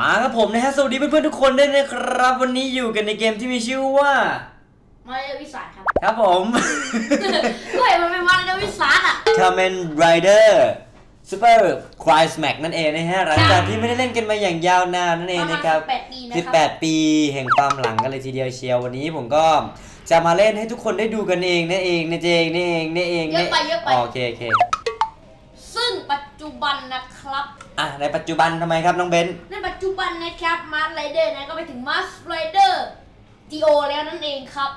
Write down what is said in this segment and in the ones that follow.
มาครับผมนะฮะสวัสดีเพื่อนๆทุกคนด้วยนะครับ วันนี้อยู่กันในเกมที่มีชื่อว่า มาเรียวิสานครับครับผมก็เห็นมันเป็นมาเรียวิสานอะ Kamen Rider Super Cry Smack นั่นเองนะฮะหลังจากที่ไม่ได้เล่นกันมาอย่างยาวนานนั่นเองนะครับประมาณ18 ปีนะครับ18 ปีแห่งความหลังกันเลยทีเดียวเชียววันนี้ผมก็จะมาเล่นให้ทุกคนได้ดูกันเองนั่นเองนะเจงนี่เองนี่เองเยอะไปเยอะไปโอเคโอเคซึ่งปั จจุบันนะครับ อะในปัจจุบันทำไมครับน้องเบนซ์ในปัจจุบันนะครับมาร์ไรเดอร์นะก็ไปถึงมาร์ไรเดอร์จีโอแล้วนั่นเองครับ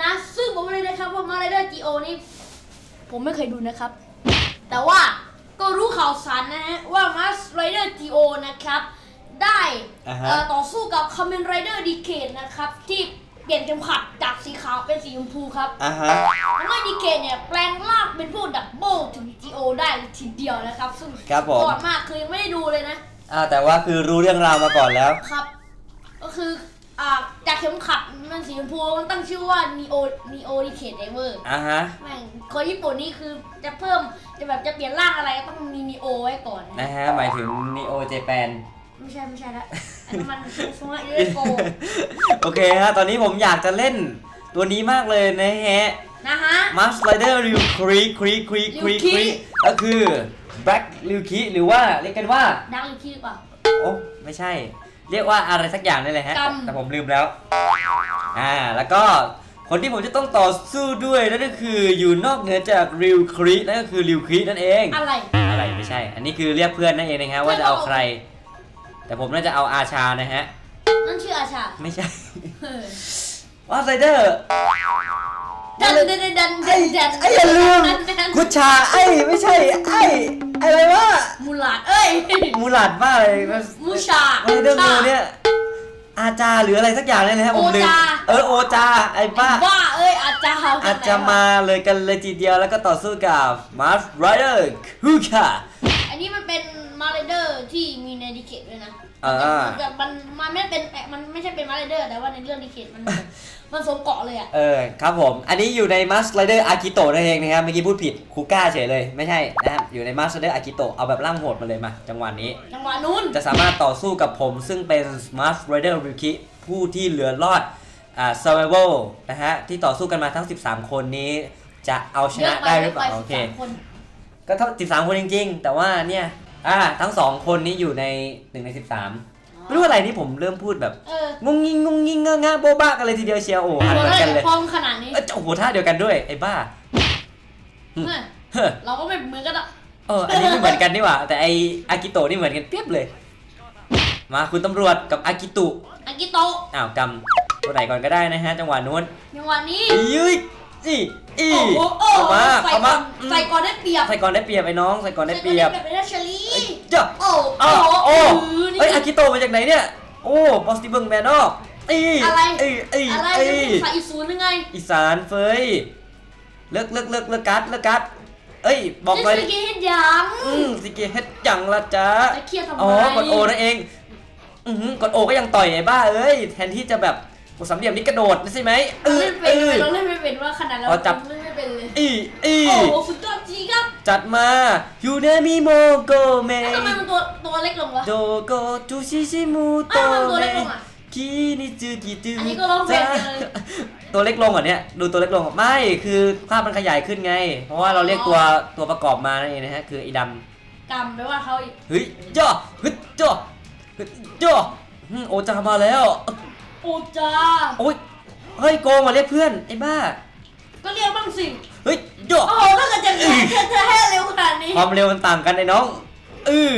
นะซึ่งผมเลยนะครับว่ามาร์ไรเดอร์จีโอนี่ผมไม่เคยดูนะครับ แต่ว่าก็รู้ข่าวสารนะฮะว่ามาร์ไรเดอร์จีโอนะครับ ได้อะเอ่ฮะอต่อสู้กับคอมเมนไรเดอร์ดีเคทนะครับที่ เปลี่ยนเข็มขัดจากสีขาวเป็นสีชมพูครับอะฮะทำให้ดีเคเนี่ยแปลงร่างเป็นพวกดับเบิลถึง GO ได้เลยทีเดียวนะครับซึ่งครับผม ก่อนมากคือยังไม่ได้ดูเลยนะ อ่าแต่ว่าคือรู้เรื่องราวมาก่อนแล้ว ครับ ก็คืออ่าจากเข็มขัดมันสีชมพูมันตั้งชื่อว่า Neo Neo d e c a d e Diver อะฮะ แม่งคนญี่ปุ่นนี่คือจะเพิ่มจะแบบจะเปลี่ยนร่างอะไรก็ต้องมี Neo ไว้ก่อนนะนะฮะ หมายถึง Neo Japan ไม่ใช่ไม่ใช่ละ อันนั้นมันสมัยเรโกโอเคฮะตอนนี้ผมอยากจะเล่นตัวนี้มากเลยนะฮะนะฮะ Mask Rider Ryu Creek Creek Creek Creek Ryuki Creek ก็คือ Black Ryuki หรือว่าเรียกกันว่าดังหรือคิดหรือเปล่าโอ้ไม่ใช่ เรียกว่าอะไรสักอย่างนี่เลยฮะกำแต่ผมลืมแล้ว อ่า แล้วก็คนที่ผมจะต้องต่อสู้ด้วยนั่นก็คืออยู่นอกเหนือจากริวครีนั่นก็คือริวครีนั่นเอง อะไร อะไรไม่ใช่ อันนี้คือเรียกเพื่อนนั่นเองนะฮะว่าจะเอาใคร แต่ผมน่าจะเอาอาชานะฮะ นั่นชื่ออาชาไม่ใช่ เออว่าไรเดอร์ ดันดันดันดันไอ้ดันไอ้อย่าลืมดันดันกุชชาไอ้ไม่ใช่ ไอ้อะไรวะมูลาดเอ้ย มูหลาดบ้าอะไรมูชาไรเดอร์มูเนี่ย อาจาหรืออะไรสักอย่างเลยนะฮะผมลืมโอจา เออโอจาไอ้ป้า บ้าเอ้ยอาจารย์อาจจะมาเลยกันเลยทีเดียวแล้วก็ต่อสู้กับมาร์ฟไรเดอร์คูคาอั นนี้มันเป็นมาร์เดอร์ที่มีในดีเคทด้วยนะอ่าแต่มันมันไม่เป็นมันไม่ใช่เป็นมาร์เดอร์ แต่ว่าในเรื่องดีเคทมันแบบมันสวมเกาะเลยอะ เออครับผม อันนี้อยู่ในมาสไรเดอร์อากิโตะนั่นเองนะครับเมื่อกี้พูดผิดคูก้าเฉยเลยไม่ใช่นะครับอยู่ในมาสไรเดอร์อากิโตะเอาแบบร่างโหดมาเลยมาจังหวะนี้ จังหวะนู้น จะสามารถต่อสู้กับผมซึ่งเป็น Smart Rider Ryuki ผู้ที่เหลือรอดอ่า Survival นะฮะที่ต่อสู้กันมาทั้ง 13 คนนี้ จะเอาชเยนะอะไปได้หเยรืออะเปไปล่าสิโอบเคสามคน ก็เท่า13คนจริง ๆ แต่ว่าเนี่ยอ่าทั้ง2คนนี้อยู่ใน1ใน13ไม่รู้อะไรที่ผมเริ่มพูดแบบเอองงงิงงงงิงงะงะโบ๊ะบ้ากันเลยทีเดียวเชียวโอ้หันตัวเหมือนแรกักนเลยพร้อมขนาดนี้เอ้ยโอ้โหท่าเดียวกันด้วยไอ้บ้าเออเฮ้อเราก็ไม่เหมือนกันอะเอออันนี้ไม่เหมือนกันนี่หว่า แต่ไออากิโตะนี่เหมือนกันเปียบเลย มาคุณตำรวจกับอากิตุอากิโตะอ้าวกำตัวไหนก่อนก็ได้นะฮะ จังหวะนู้นจังหวะนี้ยุ้ย อีอีโอ้โหโอ้เอาโหมาใส่เอาก่มาอนใส่ก่อนได้เปรียบใส่ก่อนได้เปรียบไอ้น้องใส่ก่อนได้เปรียบใส่ก่อนได้เปรียบเป็นราชลีเจ้าโอ้อ้าวโหโอ้นี่เอ้ยอากิโตะมาจากไหนเนี่ยโอ้บอสติเบิงแมนอกอีอะไรอีอีอะไรอีใส่อีศูนย์ยังไงอีสานเฟยเลิกเลิกเลิกเลิกกัดเลิกกัดเอ้ยบอกหน่อยนี่ดิสกีเฮ็ดยังอืมสิเกเฮ็ดจังละจ้าจะเครียดทำไมอ๋อกดโอนั่นเองอือหือกดโอก็ยังต่อยไอ้บ้าเอ้ยแทนที่จะแบบ กดสามเหลี่ยมนี่กระโดดใช่ไหมเอเราอเล่นเอเป็นอ เราเล่นไม่เป็นว่าขนาดเราอ๋อจับ เล่นไม่เป็นเลย อีอีโอ้โหสุดยอดจริงครับจัดมายูเนมิโมโกเมแล้วทำไมมันตัวตัวเล็กลงวะ โดโกจูชิชิมุโตอ้าวมันตัวเมเล็กลงอะคินิจูกิตูอันนี้ก็ร้องเพลงเลย ตัวเล็กลงเหรอเนี่ยดูตัวเล็กลงเหรอไม่คือภาพมันขยายขึ้นไง เพราะว่าเราเรียกตัวตัวประกอบมานั่นเองนะฮะคือไอ้ดำ กำไปว่าเขาอีก เฮ้ยย่อฮึดย่อฮึดย่ออืมโอจามาแล้ว โอ้จ้าโอ้ยเฮ้ยโกงมาเรียกเพื่อนไอ้บ้า ก็เรียกบ้างสิ เฮ้ยย่อโอ้โหถ้าเกิดจะแพ้เธอเธอให้เร็วขนาดนี้ ความเร็วมันต่างกันไอ้น้องอือ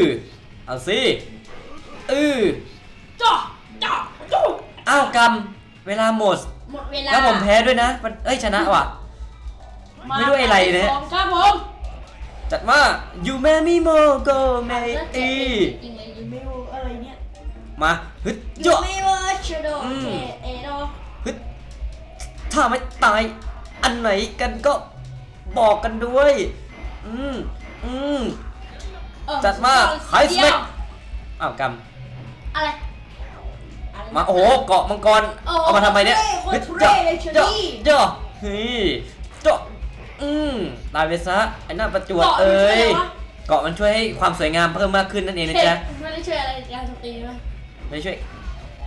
เอาสิอือจ้าจ้าจ้าอ้าวกำเวลาหมด หมดเวลาแล้วผมแพ้ด้วยนะมันเอ้ยชนะว่ะไม่รู้อะไรเนี่ยสองครับผมจัดมายูแมมิโมโกเมแล้วเจ็อีบจริงเลย มาฮึดยูย่อไม่ว่าชโดอืมเคเอโดฮึดถ้าไม่ตาย อันไหนกันก็บอกกันด้วย อืมอืม เออจัดมาสุไฮสเปคเดียวอ้าวกอะไรอะไรำมาโอ้โหเกาะมังกรโอ้เอามาทำไมเนี่ยโคตรเท่เลยเชอรี่ เจาะเจาะเฮ้ยเจาะอืมตายไปซะไอ้หน้าประจวบเกาะมันเอ้ยช่วยอะไรวะเกาะมันช่วยให้ความสวยงามเพิ่มมากขึ้นนั่นเองนะจ๊ะไม่ได้ช่วยอะไรการสตรีไหม ไม่ช่วย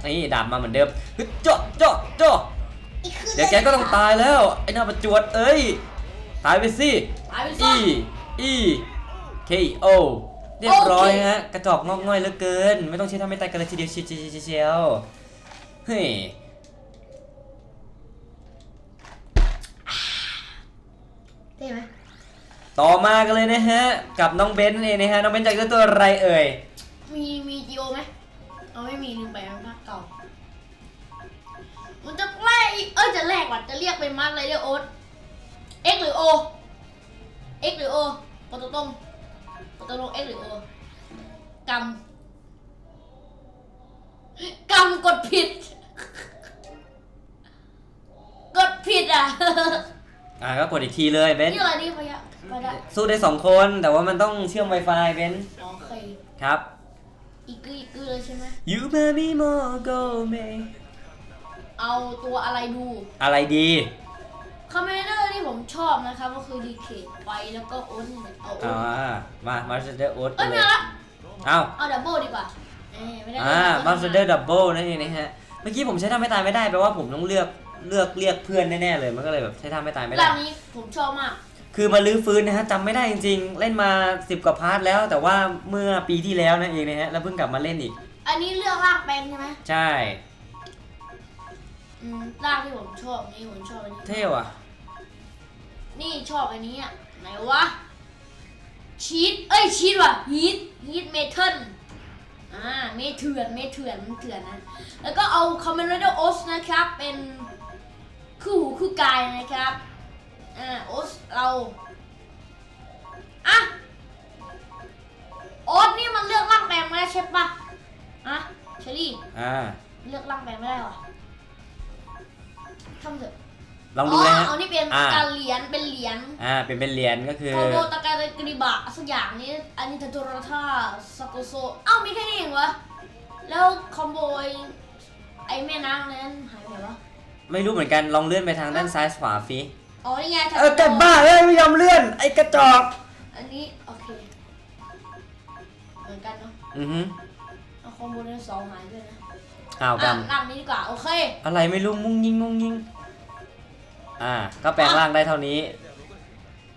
นี่ดาบมาเหมือนเดิมฮึเจาะเจาะเจาะอีกคืนเดี๋ยวแกก็ต้องตายแล้ว ไอ้หน้าประจวดเอ้ย ตายไปสิ ตายไปซะ E E K O เรียบร้อยฮะ กระจอกงอกง่อยเหลือเกิน ไม่ต้องใช้ทำไม่ตายกันเลยทีเดียวเชียวเชียวเชียวเชียวเฮ้ยเท่ไหมต่อมากันเลยนะฮะ กับน้องเบนซ์นั่นเองนะฮะ น้องเบนซ์จากตัวอะไรเอ่ยมีมีจีโอไหม เอาไม่มีลืมไปมันภาคเก่ามันจะแลกอีกเอ้ยจะแลกว่ะจะเรียกเป็นมาร์ไรเดอร์โอ๊ต X หรือ O X หรือ O กดตัวตรงกดตัวตรง X หรือ O กำกำกดผิด กดผิดอะอ่าก็กดอีกทีเลยเบนซ์นี่อะไรนี่พะยะพะยะสู้ได้สองคนแต่ว่ามันต้องเชื่อม Wi-Fi เบนซ์โอเคครับ อีกกืออีกกือเลยใช่ไหม You baby more go me เอาตัวอะไรดูอะไรดีคอมเมนเดอร์ที่ผมชอบนะครับก็คือดีเคไฟแล้วก็โอนเอาโออ่านมามาสเตอร์โอ๊ตเอ้ยเลไม่ยเอาละเอ้าเอาดับเบิลดีกว่าเอ้ยไม่ได้อ่ามาสเตอร์ดับเบิลนั่นเองนะฮะเมื่อกี้ผมใช้ท่าไม่ตายไม่ได้แปลว่าผมต้องเลือกเลือกเรียกเพื่อนแน่ๆเลยมันก็เลยแบบใช้ท่าไม่ตายไม่ได้ร่างนี้ผมชอบมาก คือมาลื้อฟื้นนะฮะจำไม่ได้จริงๆ เล่นมา 10 กว่าพาร์ทแล้ว แต่ว่าเมื่อปีที่แล้วนั่นเองนะฮะแล้วเพิ่งกลับมาเล่นอีก อันนี้เลือกร่างแปลงใช่ไหมใช่ อืมร่างที่ผมชอบนี่ผมชอบอันนี้ เท่ว่ะ นี่ชอบอันนี้อะไหนวะชีตเอ้ยชีตว่ะฮีทฮีทเมทัลอ่าเมเถื่อนเมเถื่อนมันเถื่อนนะแล้วก็เอาคอมเมนเดอร์โอสนะครับเป็นคู่หูคู่กายนะครับ อ่าโอสเราอะโอ๊ตนี่มันเลือกร่างแปลงไม่ได้ใช่ปะอะเชอรี่อ่า เลือกร่างแปลงไม่ได้หรอทำเถอะลองดูเลยฮะอ๋อนี่เป็นอ่า การเหรียญเป็นเหรียญอ่า เป็นเป็นเหรียญก็คือโคโบตะการกริบะสักอย่างนี้อันนี้ทัตุรธาซาโตโซเอ้ามีแค่นี้เองวะแล้วคอมโบไอ้ไอ้แม่นางนั้นหายไปไหนวะ ไม่รู้เหมือนกันลองเลื่อนไปทางด้านซ้ายขวาฟี อ๋อนี่ไงเออกันบ้าเอ้ยไม่ยอมเลื่อน ไอ้กระจอกอันนี้โอเค เหมือนกันเนาะอือฮึเอาคอมโบนั้นสองหายด้วยนะอ้าวกอะร่างนี้ดีกว่าโอเคำอะไรไม่รู้มุ้งยิงงุ้งยิงอ่าก็แปลงร่างได้เท่านี้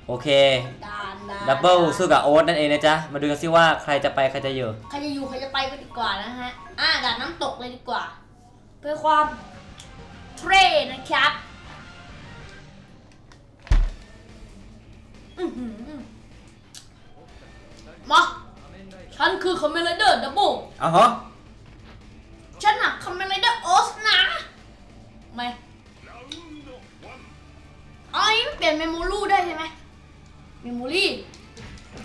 โอเคดานดานดับเบิลสู้กับโอ๊ตนั่นเองนะจ๊ะ มาดูกันซิว่าใครจะไปใครจะอยู่ ใครจะอยู่ใครจะไปก็ดีกว่านะฮะ อะด่านน้ำตกเลยดีกว่า เพื่อความเทรนะครับ มา ฉันคือคอมเมนเดอร์ดับเบิลเอาฮะฉันน่ะคอมเมนเดอร์โอสนะไม่อ๋ออันนี้มันเปลี่ยนเมมโมรูได้ใช่ไหมเมมโมรี่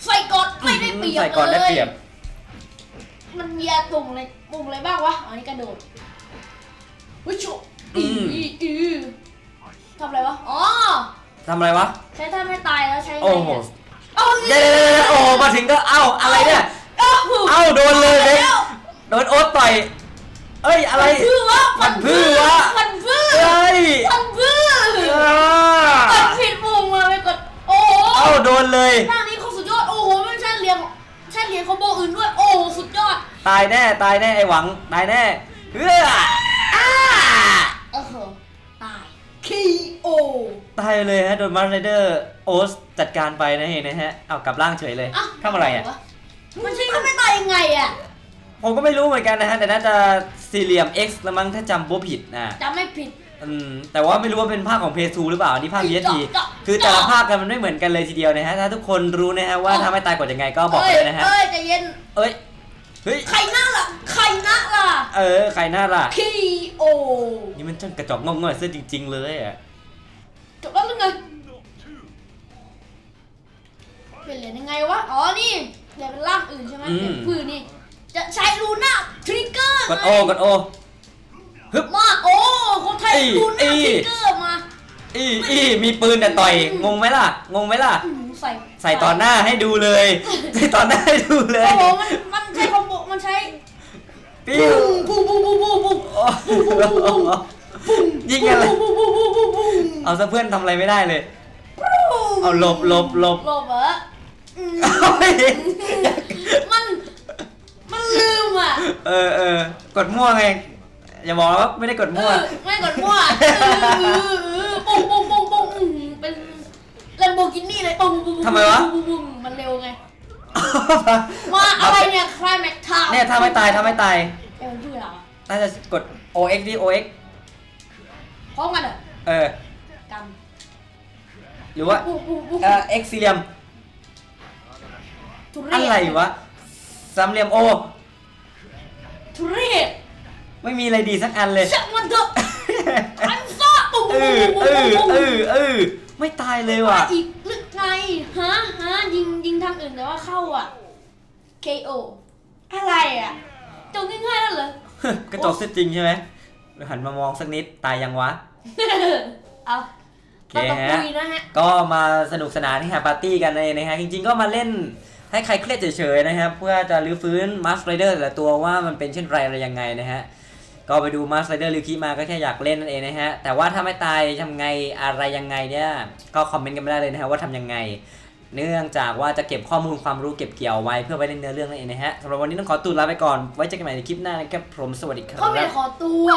ใส่กดไม่ได้เปรียบใส่ก่อนได้เปรียบลมันมีอะตุ่มอะไรปุ่มอะไรบ้างวะอ๋อนี่กระโดดวิชุอือีมอีอีทำอะไรวะ อ๋อ ทำอะไรวะ ใช้ท่าไม่ตายแล้วใช้ไงโอ้โหเนี่ยเอาเดี๋ยวเดี๋ยวเดี๋ยวโอ้โหมาถึงก็เอ้าอะไรเนี่ยเอ้าเอ้าโดนเลยเบนโดนโอ๊ตต่อย เอ้ยอะไร พันพื้วะพันพื้วะ พันพื้เอ้ยพันพื้อ่ากดผิดปุ่มมาไปกดโอ้โหเอ้าโดนเลยร่างนี้เขาสุดยอดโอ้โหไม่ใช่เรียงใช่เรียงคอมโบอื่นด้วยโอ้โหสุดยอดตายแน่ตายแน่ไอหวังตายแน่เฮ้ออ้าเออเหอะตาย K.O. ตายเลยฮะโดนมาร์ไรเดอร์โอสจัดการไปนะเองนะฮะเอากลับร่างเฉยเลยอะทำอะไรอะ มันใช่ท่าไม่ตายยังไงอะผมก็ไม่รู้เหมือนกันนะฮะ แต่น่าจะสี่เหลี่ยม X ละมั้งถ้าจำบ่ผิดนะจำไม่ผิด อืมแต่ว่าไม่รู้ว่าเป็นภาคของเพย์ซูหรือเปล่าอันนี้ภาค PSP เจาะคือแต่ละภาคกันมันไม่เหมือนกันเลยทีเดียวนะฮะถ้าทุกคนรู้นะฮะว่าถ้าไม่ตายกดยังไงก็บอกเลยนะฮะเอ้ยใจเย็น เอ้ยเฮ้ยใครหน้าล่ะ ใครหน้าล่ะ เออใครน่าล่ะ K.O. นี่มันช่างกระจอกงอกง่อยเสื้อจริง ๆ เลยอะ จบแล้วหรือไงเปลี่ยนเหรียญยังไงวะ อ๋อ นี่เปลี่ยนเป็นร่างอื่นใช่ไหมอืม เปลี่ยนพื้นนี่ จะใช้ลูน่าทริกเกอร์กดโอกดโอ ฮึบ มาโอ้คนไทยอีลูน่าอีทริกเกอร์มาอีอีมีปืนแต่ต่อย งงไหมล่ะ งงไหมล่ะ อื้อหือใส่ใส่ตอนหน้าให้ดูเลย ใส่ตอนหน้าให้ดูเลโอ้ยโหมันมันใช้คอมโบมันใช้ปิ้วปุ้งปุ้งปุ้งปุ้ง ปุ้งโอ้ยิงอะไรปุ้งปุ้งปุ้งปุ้งปุ้งเอาซะเพื่อนทำอะไรไม่ได้เลย เอาหลบหลบหลบหลบเหรออืมเอาไม่เห็นมัน มันลืมอะเออเออกดมั่วไง อย่าบอกว่าไม่ได้กดเอมั่ว อไม่กดมั่วเออเออเออปุ้งปุ้งปุ้งปุ้งอื้อหือเป็นแลมโบกินี่เลยปุ้งปุ้งปุ้งทำไมวะ ปุ้งปุ้งมันเร็วไงว่าอะไรเนี่ยคลายแม็กทาวเนี่ยถ้าไม่ตายถ้าไม่ตาย เออชื่ออะไรวะน่าจะกด OX ดิ OX พ ร้อมกันเหรอเออกันหรือว่าปุ้งปุ้งปุ้งเอ่อ X สี่เหลี่ยม ทุเรศอะไรวะ สามเหลี่ยม O ทุเรศไม่มีอะไรดีสักอันเลยช่างมันเถอะอันซ่าปุ้งเอปุ้งอปุ้งเอปุ้งอปุ้งเออเออไม่ตายเลยว่ะ อีกลึกไงฮะฮะยิงยิงทางอื่นแต่ว่าเข้าอะ KO อะไรอะจบง่ายๆแล้วเหรอ กระจกเส้นจริงใช่ไหมหันมามองสักนิดตายยังวะ เอาโอเคต่อฮะ คุยนะฮะ ก็มาสนุกสนานที่แฮปปาร์ตี้กันเลยนะฮะจริงๆก็มาเล่นให้ใครเครียดเฉยๆนะครับ เพื่อจะรื้อฟื้นมาสไรเดอร์แต่ละตัวว่ามันเป็นเช่นไรอะไรยังไงนะฮะก็ไปดูมาสไรเดอร์ริวคิมาก็แค่อยากเล่นนั่นเองนะฮะแต่ว่าถ้าไม่ตายทำไงอะไรยังไงเนี่ยก็คอมเมนต์กันไม่ได้เลยนะฮะว่าทำยังไง เนื่องจากว่าจะเก็บข้อมูลความรู้เก็บเกี่ยวไว้เพื่อไปเล่นเนื้อเรื่องนั่นเองนะฮะสำหรับวันนี้ต้องขอตัวลาไปก่อนไว้เจอกันใหม่ในคลิปหน้านะครับผมสวัสดีครัเขาไม่ได้บขอตัว